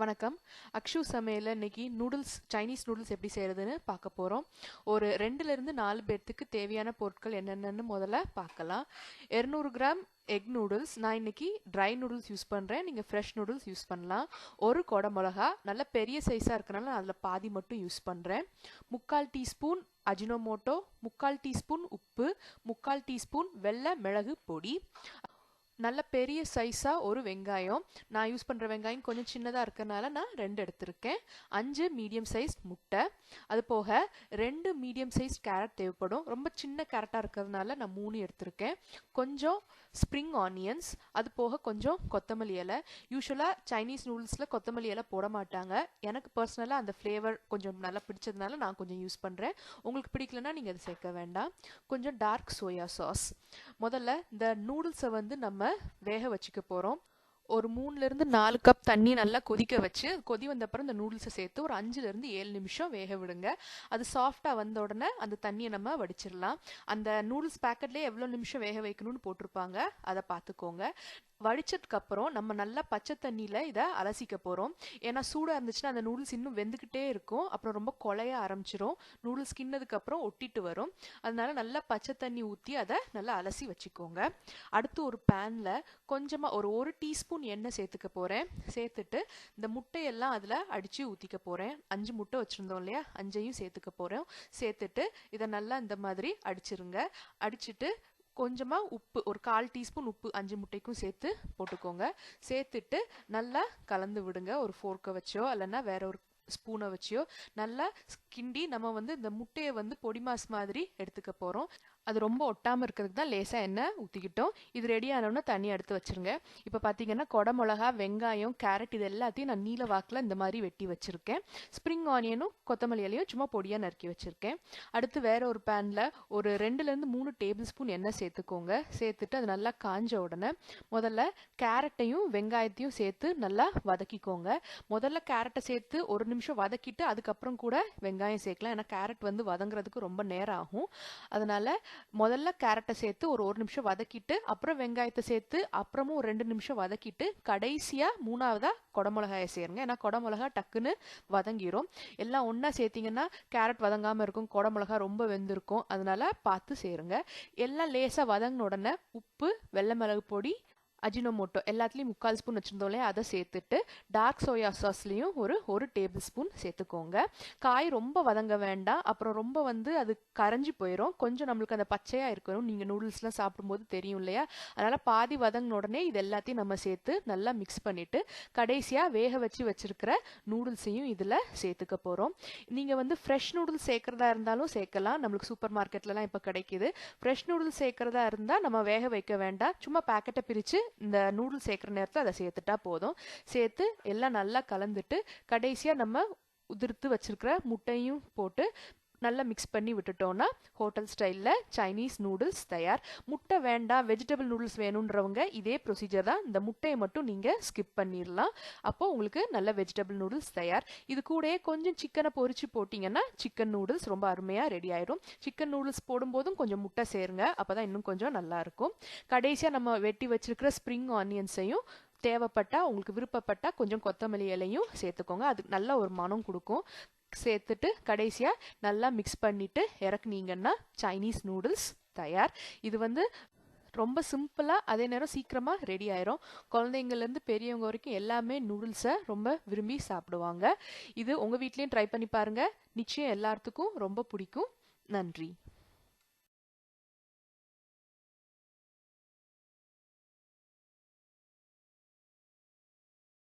வணக்கம். அக்ஷு சமையலில் இன்னைக்கு நூடுல்ஸ் சைனீஸ் நூடுல்ஸ் எப்படி செய்கிறதுன்னு பார்க்க போகிறோம் ஒரு ரெண்டுலேருந்து நாலு பேர்த்துக்கு தேவையான பொருட்கள் என்னென்னு முதல்ல பார்க்கலாம். இரநூறு கிராம் எக் நூடுல்ஸ் நான் இன்னைக்கு ட்ரை நூடுல்ஸ் யூஸ் பண்ணுறேன் நீங்கள் ஃப்ரெஷ் நூடுல்ஸ் யூஸ் பண்ணலாம். ஒரு கொடை மிளகா. நல்ல பெரிய சைஸாக இருக்கனால நான் அதில் பாதி மட்டும் யூஸ் பண்ணுறேன் முக்கால் டீஸ்பூன் அஜினோமோட்டோ முக்கால் டீஸ்பூன் உப்பு முக்கால் டீஸ்பூன் வெள்ளை மிளகு பொடி. நல்ல பெரிய சைஸாக ஒரு வெங்காயம். நான் யூஸ் பண்ணுற வெங்காயம் கொஞ்சம் சின்னதாக இருக்கறனால நான் ரெண்டு எடுத்திருக்கேன். அஞ்சு மீடியம் சைஸ் முட்டை. அது போக ரெண்டு மீடியம் சைஸ் கேரட் தேவைப்படும். ரொம்ப சின்ன கேரட்டாக இருக்கிறதுனால நான் மூணு எடுத்திருக்கேன். கொஞ்சம் ஸ்ப்ரிங் ஆனியன்ஸ் அது போக கொஞ்சம் கொத்தமல்லி இலை. யூஸ்வலாக சைனீஸ் நூடுல்ஸில் கொத்தமல்லி இலை போட மாட்டாங்க. எனக்கு பர்சனலாக அந்த ஃப்ளேவர் கொஞ்சம் நல்லா பிடிச்சதுனால நான் கொஞ்சம் யூஸ் பண்ணுறேன் உங்களுக்கு பிடிக்கலனா நீங்கள் அதை சேர்க்க வேண்டாம். கொஞ்சம் டார்க் சோயா சாஸ் முதல்ல இந்த நூடுல்ஸை வந்து நம்ம வேக வச்சுக்க போகிறோம் ஒரு மூணுலேருந்து நாலு கப் தண்ணி நல்லா கொதிக்க வச்சு கொதி வந்தப்புறம் இந்த நூடுல்ஸை சேர்த்து ஒரு அஞ்சுலேருந்து ஏழு நிமிஷம் வேக விடுங்க. அது சாஃப்டாக வந்த உடனே அந்த தண்ணியை நம்ம வடிச்சிடலாம். அந்த நூடுல்ஸ் பேக்கெட்லேயே எவ்வளோ நிமிஷம் வேக வைக்கணும்னு போட்டிருப்பாங்க. அதை பார்த்துக்கோங்க. வடிச்சதுக்கப்புறம் நம்ம நல்லா பச்சை தண்ணியில் இதை அலசிக்க போகிறோம் ஏன்னா சூடாக இருந்துச்சுன்னா அந்த நூடுல்ஸ் இன்னும் வெந்துக்கிட்டே இருக்கும். அப்புறம் ரொம்ப கொலைய ஆரம்பிச்சிரும். நூடுல்ஸ் கிண்ணதுக்கப்புறம் ஒட்டிட்டு வரும். அதனால நல்லா பச்சை தண்ணி ஊற்றி அதை நல்லா அலசி வச்சுக்கோங்க. அடுத்து ஒரு பேனில் கொஞ்சமாக ஒரு ஒரு டீஸ்பூன் எண்ணெய் சேர்த்துக்க போகிறேன் சேர்த்துட்டு இந்த முட்டையெல்லாம் அதில் அடித்து ஊற்றிக்க போகிறேன் அஞ்சு முட்டை வச்சுருந்தோம் இல்லையா? அஞ்சையும் சேர்த்துக்க போகிறோம் சேர்த்துட்டு இதை நல்லா இந்த மாதிரி அடிச்சிருங்க. அடிச்சுட்டு கொஞ்சமாக உப்பு ஒரு கால் டீஸ்பூன் உப்பு அஞ்சு முட்டைக்கும் சேர்த்து போட்டுக்கோங்க. சேர்த்துட்டு நல்லா கலந்து விடுங்க. ஒரு ஃபோர்க்கை வச்சோ இல்லைன்னா வேற ஒரு ஸ்பூனை வச்சியோ. நல்லா கிண்டி நம்ம வந்து இந்த முட்டையை வந்து பொடி மாஸ் மாதிரி எடுத்துக்க போகிறோம் அது ரொம்ப ஒட்டாமல் இருக்கிறதுக்கு தான் லேசாக எண்ணெய் ஊற்றிக்கிட்டோம் இது ரெடி ஆனோன்னா தண்ணி எடுத்து வச்சுருங்க. இப்போ பார்த்தீங்கன்னா கொடை மிளகா வெங்காயம் கேரட் இது எல்லாத்தையும் நான் நீல வாக்கில் இந்த மாதிரி வெட்டி வச்சுருக்கேன். ஸ்ப்ரிங் ஆனியனும் கொத்தமல்லி இலையும் சும்மா பொடியாக நறுக்கி வச்சுருக்கேன். அடுத்து வேற ஒரு பேனில் ஒரு ரெண்டுலேருந்து மூணு டேபிள் ஸ்பூன் எண்ணெய் சேர்த்துக்கோங்க. சேர்த்துட்டு அது நல்லா காஞ்ச உடனே முதல்ல கேரட்டையும் வெங்காயத்தையும் சேர்த்து நல்லா வதக்கிக்கோங்க. முதல்ல கேரட்டை சேர்த்து ஒரு நிமிஷம் வதக்கிட்டு அதுக்கப்புறம் கூட வெங்காயம் வெங்காயம் சேர்க்கலாம். ஏன்னா கேரட் வந்து வதங்குறதுக்கு ரொம்ப நேரம் ஆகும். அதனால முதல்ல கேரட்டை சேர்த்து ஒரு ஒரு நிமிஷம் வதக்கிட்டு அப்புறம் வெங்காயத்தை சேர்த்து அப்புறமும் ஒரு ரெண்டு நிமிஷம் வதக்கிட்டு கடைசியாக மூணாவதாக குடமிளகாயை சேருங்க. ஏன்னா குடமிளகா டக்குன்னு வதங்கிடும் எல்லாம் ஒன்றா சேர்த்திங்கன்னா கேரட் வதங்காமல் இருக்கும் குடமிளகா ரொம்ப வெந்திருக்கும். அதனால பார்த்து சேருங்க. எல்லாம் லேசாக வதங்கின உடனே உப்பு வெள்ளை மிளகு பொடி அஜினோமோட்டோ எல்லாத்துலேயும் முக்கால் ஸ்பூன் வச்சுருந்தோம் இல்லையா அதை சேர்த்துட்டு டார்க் சோயா சாஸ்லேயும் ஒரு ஒரு டேபிள் ஸ்பூன் சேர்த்துக்கோங்க. காய் ரொம்ப வதங்க வேண்டாம். அப்புறம் ரொம்ப வந்து அது கரைஞ்சி போயிடும் கொஞ்சம் நம்மளுக்கு அந்த பச்சையாக இருக்கணும். நீங்கள் நூடுல்ஸ்லாம் சாப்பிடும்போது தெரியும் இல்லையா? அதனால் பாதி வதங்கின உடனே இது எல்லாத்தையும் நம்ம சேர்த்து நல்லா மிக்ஸ் பண்ணிவிட்டு கடைசியாக வேக வச்சு வச்சுருக்கிற நூடுல்ஸையும் இதில் சேர்த்துக்க போகிறோம் நீங்கள் வந்து ஃப்ரெஷ் நூடுல்ஸ் சேர்க்குறதா இருந்தாலும் சேர்க்கலாம். நம்மளுக்கு சூப்பர் மார்க்கெட்லலாம் இப்போ கிடைக்கிது. ஃப்ரெஷ் நூடுல்ஸ் சேர்க்குறதா இருந்தால் நம்ம வேக வைக்க வேண்டாம். சும்மா பேக்கெட்டை பிரித்து இந்த நூடுல்ஸ் சேர்க்குற நேரத்தில் அதை சேர்த்துட்டா போதும். சேர்த்து எல்லாம் நல்லா கலந்துட்டு கடைசியாக நம்ம உதிர்த்து வச்சிருக்கிற முட்டையும் போட்டு நல்லா மிக்ஸ் பண்ணி விட்டுட்டோன்னா ஹோட்டல் ஸ்டைலில் சைனீஸ் நூடுல்ஸ் தயார். முட்டை வேண்டாம் வெஜிடபிள் நூடுல்ஸ் வேணுன்றவங்க இதே ப்ரொசீஜர் தான். இந்த முட்டையை மட்டும் நீங்கள் ஸ்கிப் பண்ணிடலாம் அப்போது உங்களுக்கு நல்ல வெஜிடபிள் நூடுல்ஸ் தயார். இது கூடயே கொஞ்சம் சிக்கனை பொறிச்சு போட்டிங்கன்னா சிக்கன் நூடுல்ஸ் ரொம்ப அருமையாக ரெடி ஆயிடும் சிக்கன் நூடுல்ஸ் போடும்போதும் கொஞ்சம் முட்டை சேருங்க. அப்போ தான் இன்னும் கொஞ்சம் நல்லாயிருக்கும் கடைசியாக நம்ம வெட்டி வச்சிருக்கிற ஸ்ப்ரிங் ஆனியன்ஸையும் தேவைப்பட்டால் உங்களுக்கு விருப்பப்பட்டால் கொஞ்சம் கொத்தமல்லி இலையும் சேர்த்துக்கோங்க. அதுக்கு நல்ல ஒரு மனம் கொடுக்கும். சேர்த்துட்டு கடைசியாக நல்லா மிக்ஸ் பண்ணிவிட்டு இறக்குனீங்கன்னா சைனீஸ் நூடுல்ஸ் தயார். இது வந்து ரொம்ப சிம்பிளாக அதே நேரம் சீக்கிரமாக ரெடி ஆயிரும். குழந்தைங்கள்லேருந்து பெரியவங்க வரைக்கும் எல்லாமே நூடுல்ஸை ரொம்ப விரும்பி சாப்பிடுவாங்க. இது உங்கள் வீட்லேயும் ட்ரை பண்ணி பாருங்கள் நிச்சயம் எல்லாத்துக்கும் ரொம்ப பிடிக்கும். நன்றி.